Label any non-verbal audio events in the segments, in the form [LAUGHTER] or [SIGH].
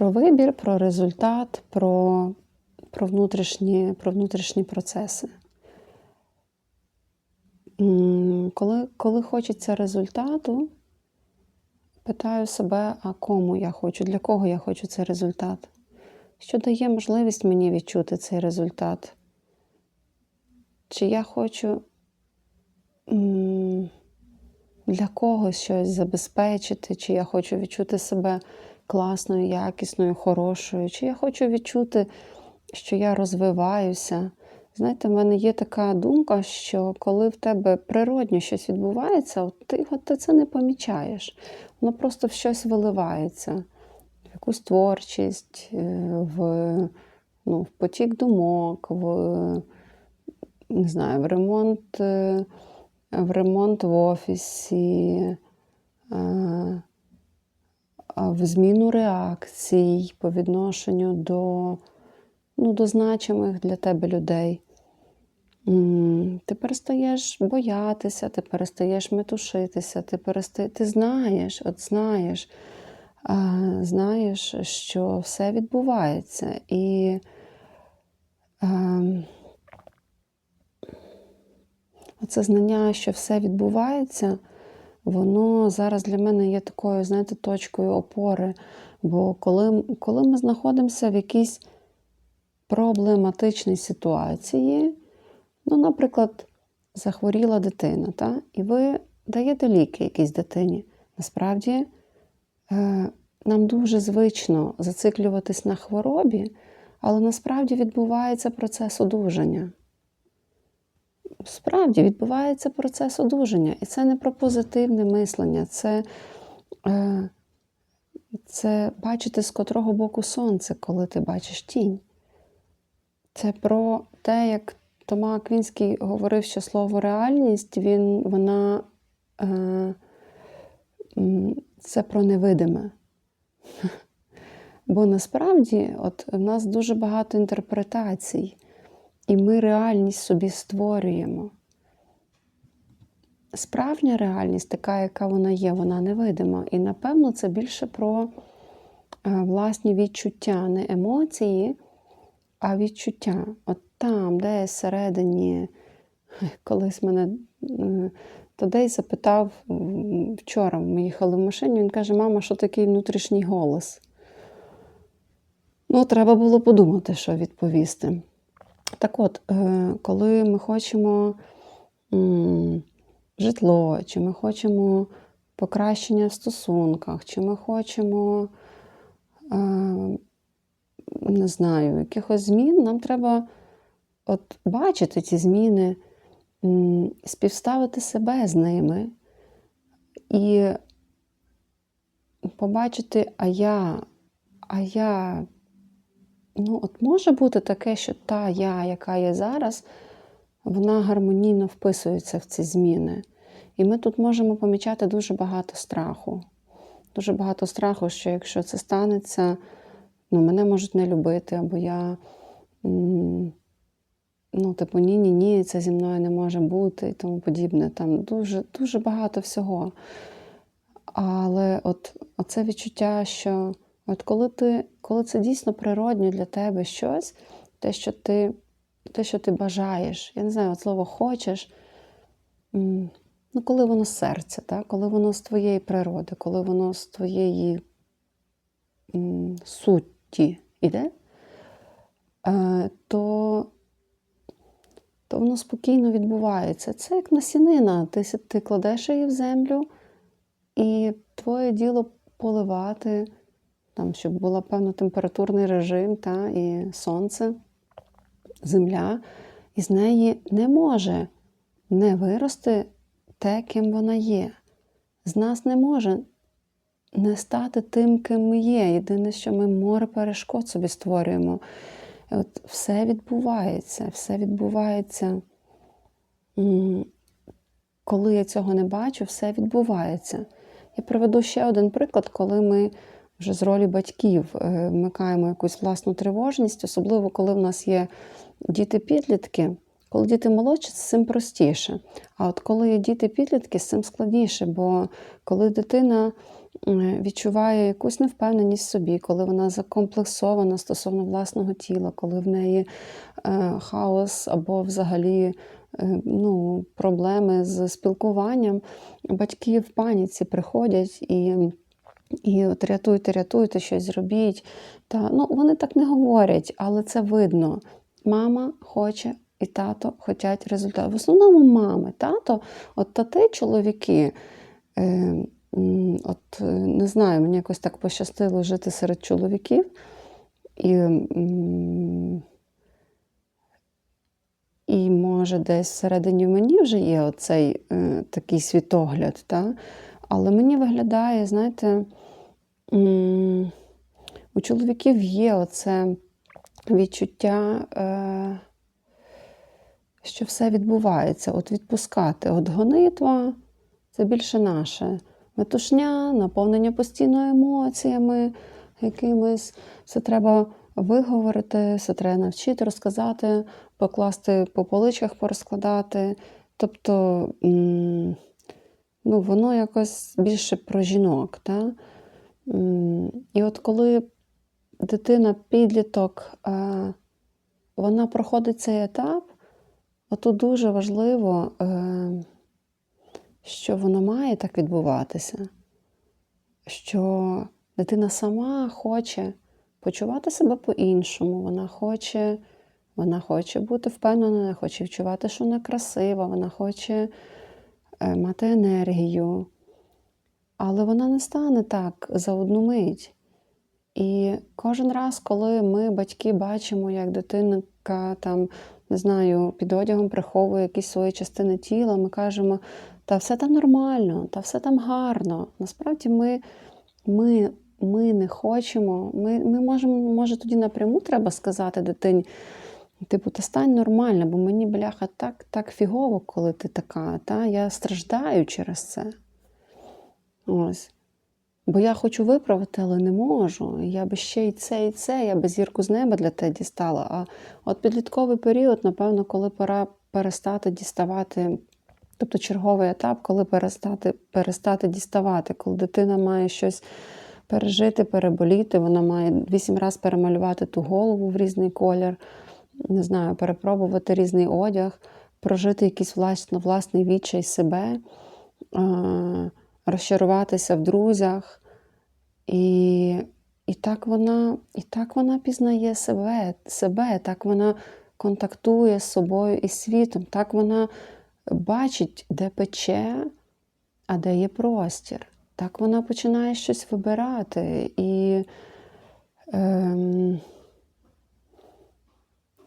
Про вибір, про результат, про, про, внутрішні, про внутрішні процеси. Коли, коли хочеться результату, питаю себе, а кому я хочу, для кого я хочу цей результат? Що дає можливість мені відчути цей результат? Чи я хочу для когось щось забезпечити, чи я хочу відчути себе класною, якісною, хорошою, чи я хочу відчути, що я розвиваюся. Знаєте, в мене є така думка, що коли в тебе природньо щось відбувається, от ти, от ти це не помічаєш. Воно просто в щось виливається, в якусь творчість, е, в, ну, в потік думок, в, не знаю, в ремонт, е, в ремонт в офісі, е, в зміну реакцій по відношенню до, ну, до значимих для тебе людей. Ти перестаєш боятися, ти перестаєш метушитися, ти переста... ти знаєш, от знаєш, а, знаєш, що все відбувається. І ем, оце знання, що все відбувається, воно зараз для мене є такою, знаєте, точкою опори. Бо коли, коли ми знаходимося в якійсь проблематичній ситуації, ну, наприклад, захворіла дитина, та? і ви даєте ліки якійсь дитині. Насправді, е, нам дуже звично зациклюватись на хворобі, але насправді відбувається процес одужання. Справді відбувається процес одужання. І це не про позитивне мислення, це, е, це бачити, з котрого боку сонце, коли ти бачиш тінь. Це про те, як Тома Аквінський говорив, що слово реальність, він, вона, е, це про невидиме. [LAUGHS] Бо насправді от, в нас дуже багато інтерпретацій, і ми реальність собі створюємо. Справжня реальність, така, яка вона є, вона невидима. І напевно це більше про е, власні відчуття, не емоції, а відчуття. От там, десь всередині, [LAUGHS] колись мене Тодей запитав вчора, ми їхали в машині, він каже: мама, що такий внутрішній голос? Ну, треба було подумати, що відповісти. Так от, е, коли ми хочемо житло, чи ми хочемо покращення в стосунках, чи ми хочемо, е, не знаю, якихось змін, нам треба от бачити ці зміни, співставити себе з ними і побачити, а я, а я, ну, от може бути таке, що та я, яка є зараз, вона гармонійно вписується в ці зміни. І ми тут можемо помічати дуже багато страху. Дуже багато страху, що якщо це станеться, ну, мене можуть не любити, або я, ну, типу, ні-ні, ні, це зі мною не може бути і тому подібне. Там дуже, дуже багато всього. Але от оце відчуття, що от коли, ти, коли це дійсно природньо для тебе щось, те, що ти, те, що ти бажаєш, я не знаю, от слово хочеш, ну, коли воно з серця, так? коли воно з твоєї природи, коли воно з твоєї сутті іде, е, то, то воно спокійно відбувається. Це як насінина. Ти, ти кладеш її в землю, і твоє діло поливати, там, щоб був певно температурний режим та, і сонце, земля, і з неї не може не вирости те, ким вона є. З нас не може не стати тим, ким ми є. Єдине, що ми море перешкод собі створюємо. І От все відбувається, все відбувається. Коли я цього не бачу, все відбувається. Я приведу ще один приклад, коли ми вже з ролі батьків е, вмикаємо якусь власну тривожність, особливо коли в нас є діти-підлітки. Коли діти молодші, з цим простіше. А от коли є діти-підлітки, з цим складніше, бо коли дитина відчуває якусь невпевненість в собі, коли вона закомплексована стосовно власного тіла, коли в неї е, хаос або взагалі е, ну, проблеми з спілкуванням, батьки в паніці приходять і. І от рятуйте, рятуйте, щось зробіть. Та, ну, вони так не говорять, але це видно. Мама хоче і тато хочуть результат. В основному мами, тато, от тати, чоловіки. Е, от е, не знаю, мені якось так пощастило жити серед чоловіків. І, і може, десь всередині мені вже є оцей е, такий світогляд. Та? Але мені виглядає, знаєте, у чоловіків є оце відчуття, е, що все відбувається. От відпускати. От гонитва це більше наше. Метушня, наповнення постійно емоціями якимись. Все треба виговорити, все треба навчити, розказати, покласти по поличках, порозкладати. Тобто, ну, воно якось більше про жінок. Та? І от коли дитина, підліток, е, вона проходить цей етап, отут дуже важливо, е, що воно має так відбуватися, що дитина сама хоче почувати себе по-іншому, вона хоче, вона хоче бути впевнена, хоче відчувати, що вона красива, вона хоче мати енергію. Але вона не стане так за одну мить. І кожен раз, коли ми, батьки, бачимо, як дитинка там, не знаю, під одягом приховує якісь свої частини тіла, ми кажемо, та все там нормально, та все там гарно. Насправді ми, ми, ми не хочемо, ми, ми можемо, може, тоді напряму треба сказати дитині, типу, та стань нормально, бо мені, бляха, так, так фігово, коли ти така. Та? Я страждаю через це. Ось. Бо я хочу виправити, але не можу. Я би ще і це, і це, я би зірку з неба для тебе дістала. А от підлітковий період, напевно, коли пора перестати діставати, тобто черговий етап, коли перестати, перестати діставати, коли дитина має щось пережити, переболіти, вона має вісім разів перемалювати ту голову в різний колір, не знаю, перепробувати різний одяг, прожити якийсь власно, власний відчай себе. Розчаруватися в друзях, і і, так вона і так вона пізнає себе, себе, так вона контактує з собою і світом, так вона бачить, де пече, а де є простір. Так вона починає щось вибирати. І, ем,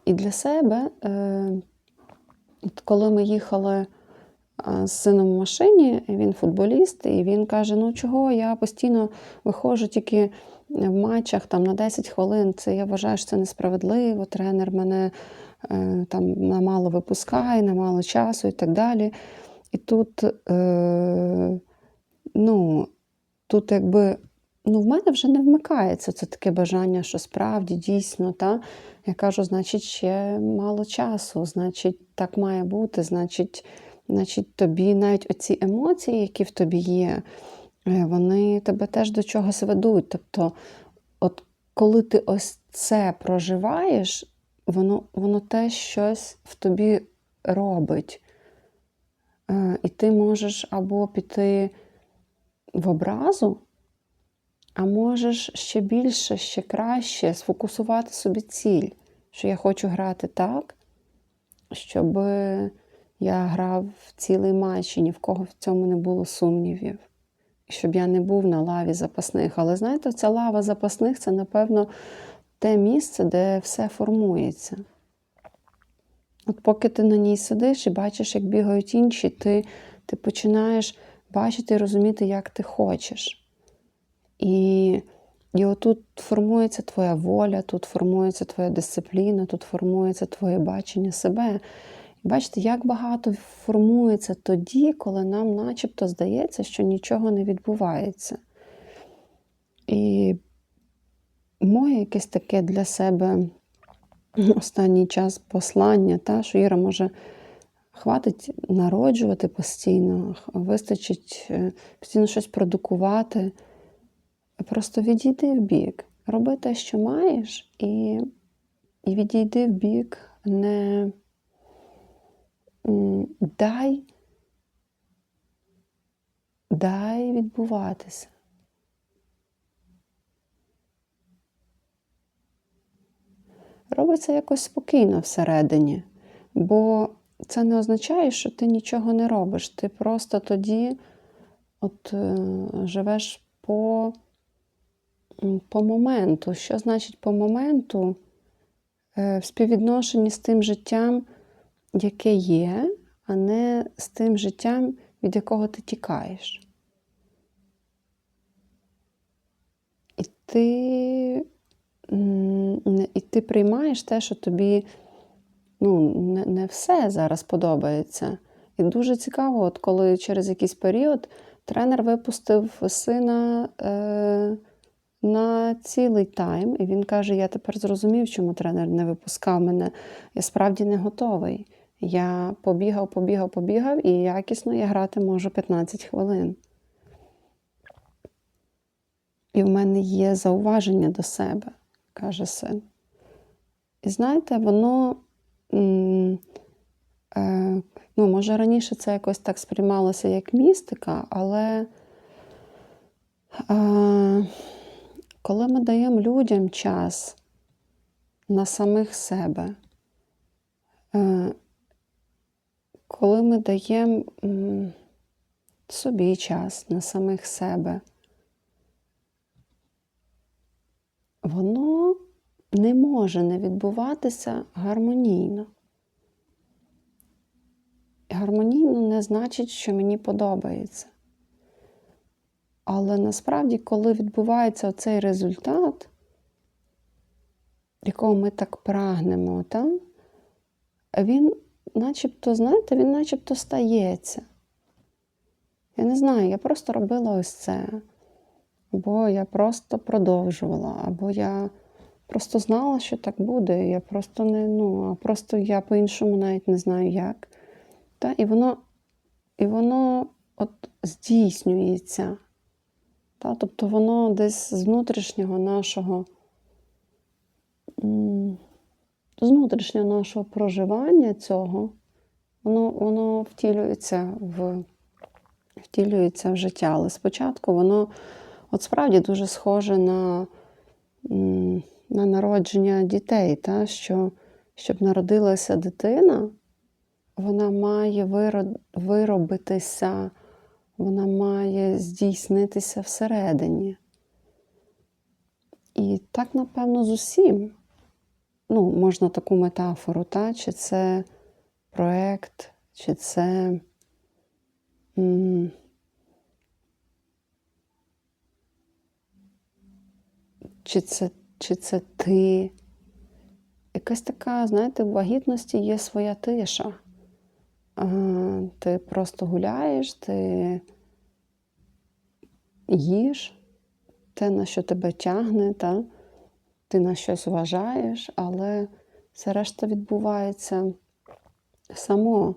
і для себе, е, коли ми їхали з сином в машині, він футболіст, і він каже: Ну чого, я постійно виходжу тільки в матчах там, на 10 хвилин. Це я вважаю, що це несправедливо. Тренер мене е, там намало випускає, намало часу і так далі. І тут, е, ну, тут якби. Ну, в мене вже не вмикається це таке бажання, що справді дійсно, та я кажу, значить, ще мало часу, значить, так має бути, значить, значить, тобі навіть оці емоції, які в тобі є, е, вони тебе теж до чогось ведуть. Тобто, от коли ти ось це проживаєш, воно воно теж щось в тобі робить. Е, І ти можеш або піти в образу, а можеш ще більше, ще краще сфокусувати собі ціль, що я хочу грати так, щоб я грав цілий матч і ні в кого в цьому не було сумнівів. Щоб я не був на лаві запасних. Але знаєте, ця лава запасних це, напевно, те місце, де все формується. От поки ти на ній сидиш і бачиш, як бігають інші, ти, ти починаєш бачити і розуміти, як ти хочеш. І і отут формується твоя воля, тут формується твоя дисципліна, тут формується твоє бачення себе. Бачите, як багато формується тоді, коли нам начебто здається, що нічого не відбувається. І моє якесь таке для себе останній час послання, та, що Іра може хватить народжувати постійно, вистачить е, постійно щось продукувати. Просто відійди в бік, роби те, що маєш, і, і відійди в бік, не дай, дай відбуватися. Роби це якось спокійно всередині, бо це не означає, що ти нічого не робиш. Ти просто тоді от, е, живеш по, по моменту. Що значить по моменту? Е, в співвідношенні з тим життям, яке є, а не з тим життям, від якого ти тікаєш. І ти, і ти приймаєш те, що тобі ну, не, не все зараз подобається. І дуже цікаво, от коли через якийсь період тренер випустив сина е, на цілий тайм, і він каже: Я тепер зрозумів, чому тренер не випускав мене. Я справді не готовий. Я побігав, побігав, побігав, і якісно я грати можу 15 хвилин. І в мене є зауваження до себе, каже син. І знаєте, воно, е, ну, може, раніше це якось так сприймалося як містика, але коли ми даємо людям час на самих себе, е, коли ми даємо собі час на самих себе, воно не може не відбуватися гармонійно. Гармонійно не значить, що мені подобається. Але насправді, коли відбувається цей результат, якого ми так прагнемо, та, він начебто, знаєте, він начебто стається. Я не знаю, я просто робила ось це. Або я просто продовжувала, або я просто знала, що так буде. Я просто не, ну, а просто я по-іншому навіть не знаю як. Та, і воно, і воно от здійснюється. Та, тобто воно десь з внутрішнього нашого, з внутрішнього нашого проживання цього, воно, воно втілюється в, втілюється в життя. Але спочатку воно от справді дуже схоже на, на народження дітей, та, що щоб народилася дитина, вона має виробитися, вона має здійснитися всередині. І так, напевно, з усім. Ну, можна таку метафору, та? чи це проект, чи це. Чи це, чи це ти? Якась така, знаєте, в вагітності є своя тиша. А, Ти просто гуляєш, ти їш те, на що тебе тягне, та? ти на щось вважаєш, але все решта відбувається само.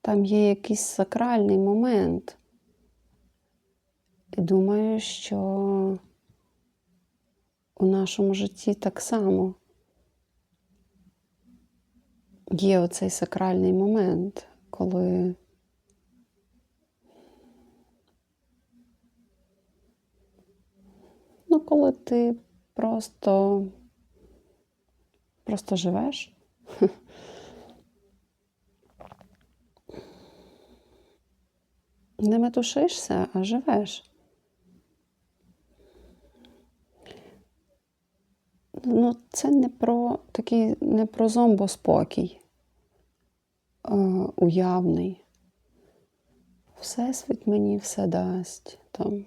Там є якийсь сакральний момент. І думаю, що у нашому житті так само є оцей сакральний момент, коли ну, коли ти просто, просто живеш. Не метушишся, а живеш. Ну, це не про такий, не про зомбоспокій уявний. Всесвіт мені все дасть. Там.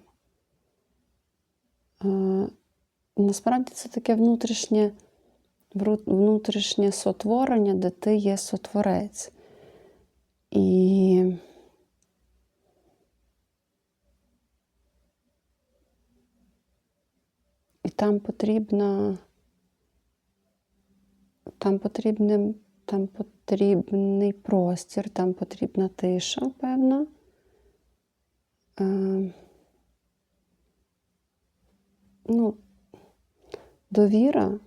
Е, насправді це таке внутрішнє, внутрішнє сотворення, де ти є сотворець. І І там потрібна, там потрібний, там потрібний простір, там потрібна тиша, певна. Е, ну, довіра.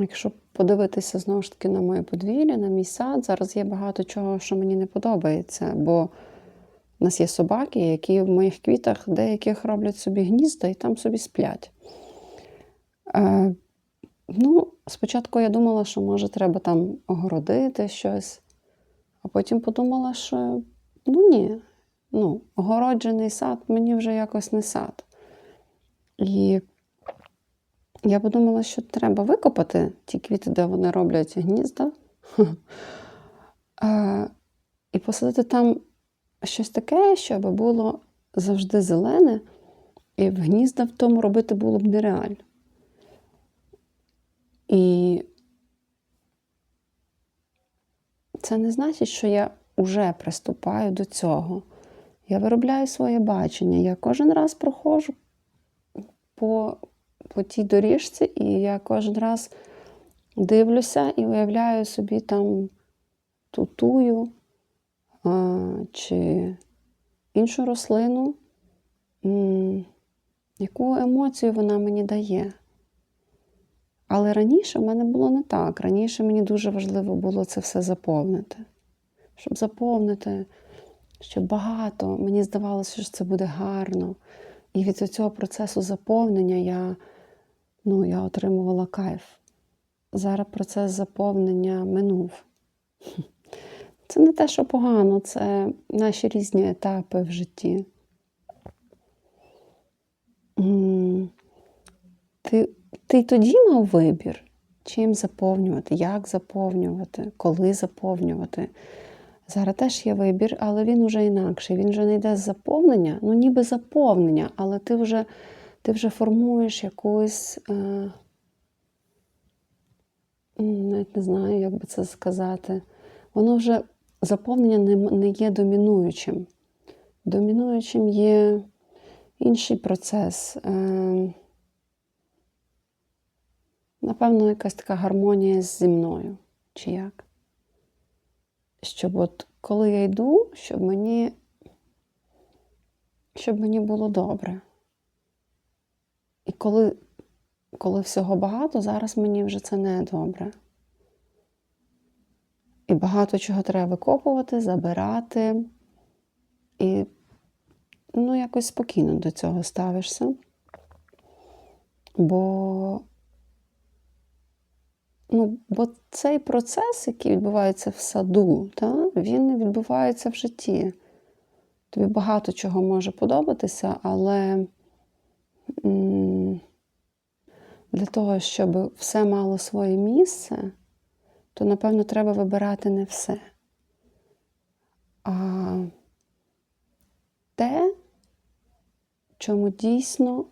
Якщо подивитися знову ж таки на моє подвір'я, на мій сад, зараз є багато чого, що мені не подобається, бо в нас є собаки, які в моїх квітах деяких роблять собі гнізда і там собі сплять. Е, ну, спочатку я думала, що може треба там огородити щось, а потім подумала, що ну ні, ну, огороджений сад мені вже якось не сад. І я подумала, що треба викопати ті квіти, де вони роблять гнізда, [LAUGHS] Е, і посадити там щось таке, щоб було завжди зелене, і в гнізда в тому робити було б нереально. І це не значить, що я вже приступаю до цього. Я виробляю своє бачення. Я кожен раз проходжу по, по тій доріжці, і я кожен раз дивлюся і уявляю собі там тутую чи іншу рослину, яку емоцію вона мені дає. Але раніше в мене було не так. Раніше мені дуже важливо було це все заповнити. Щоб заповнити, щоб багато, мені здавалося, що це буде гарно. І від цього процесу заповнення я, ну, я отримувала кайф. Зараз процес заповнення минув. Це не те, що погано, це наші різні етапи в житті. Ти, ти тоді мав вибір, чим заповнювати, як заповнювати, коли заповнювати. Зараз теж є вибір, але він уже інакший. Він вже не йде з заповнення, ну ніби заповнення, але ти вже, ти вже формуєш якусь. Е, навіть не знаю, як би це сказати. Воно вже заповнення не, є домінуючим. Домінуючим є інший процес. Е, напевно, якась така гармонія зі мною, чи як. Щоб от коли я йду, щоб мені, щоб мені було добре. І коли, коли всього багато, зараз мені вже це не добре. І багато чого треба викопувати, забирати. І ну, якось спокійно до цього ставишся. Бо, ну, бо цей процес, який відбувається в саду, та, він не відбувається в житті. Тобі багато чого може подобатися, але для того, щоб все мало своє місце, то, напевно, треба вибирати не все. А те, чому дійсно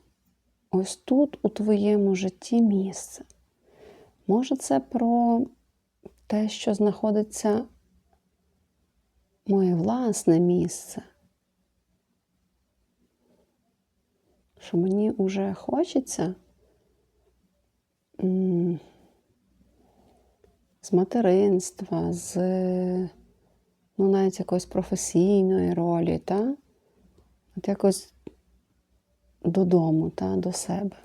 ось тут у твоєму житті місце. Може, це про те, що знаходиться моє власне місце. Що мені вже хочеться з материнства, з ну, навіть якоїсь професійної ролі, та? От якось додому, та, до себе.